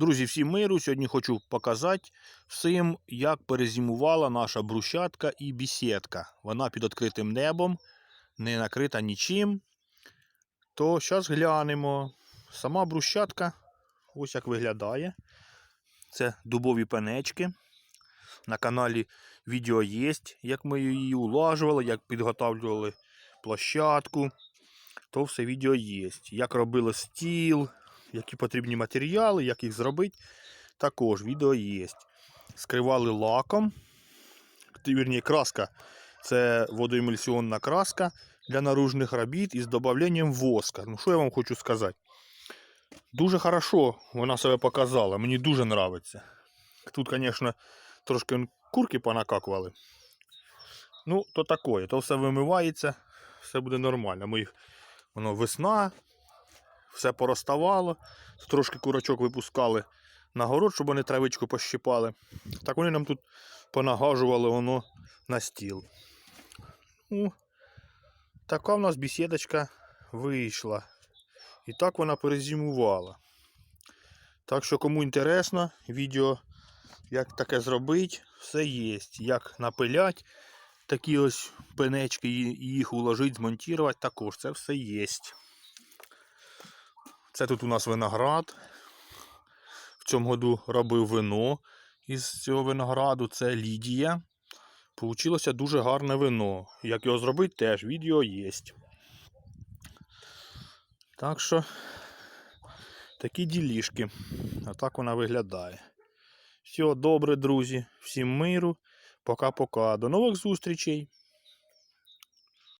Друзі, всім миру. Сьогодні хочу показати всім, як перезимувала наша брусчатка і бісідка. Вона під відкритим небом, не накрита нічим. То зараз глянемо. Сама брусчатка ось як виглядає. Це дубові пенечки. На каналі відео є, як ми її улажували, як підготовлювали площадку. То все відео є. Як робили стіл, які потрібні матеріали, як їх зробити. Також відео є. Скривали лаком. Вірні, краска. Це водоемульсіонна краска для наружних робіт із додаванням воска. Ну, що я вам хочу сказати? Дуже хорошо вона себе показала. Мені дуже подобається. Тут, звісно, трошки курки понакакували. Ну, то таке, то все вимивається, все буде нормально. Ми їх, воно весна, все пороставало, трошки курочок випускали на город, щоб вони травичку пощипали. Так вони нам тут понагажували воно на стіл. Ну, така в нас бесідочка вийшла. І так вона перезимувала. Так що, кому інтересно, відео, як таке зробити, все є. Як напилять такі ось пенечки їх уложити, змонтувати, також це все є. Це тут у нас виноград. В цьому году робив вино із цього винограду. Це Лідія. Получилося дуже гарне вино. Як його зробити, теж відео є. Так що такі ділішки. А так вона виглядає. Все добре, друзі. Всім миру. Пока-пока. До нових зустрічей.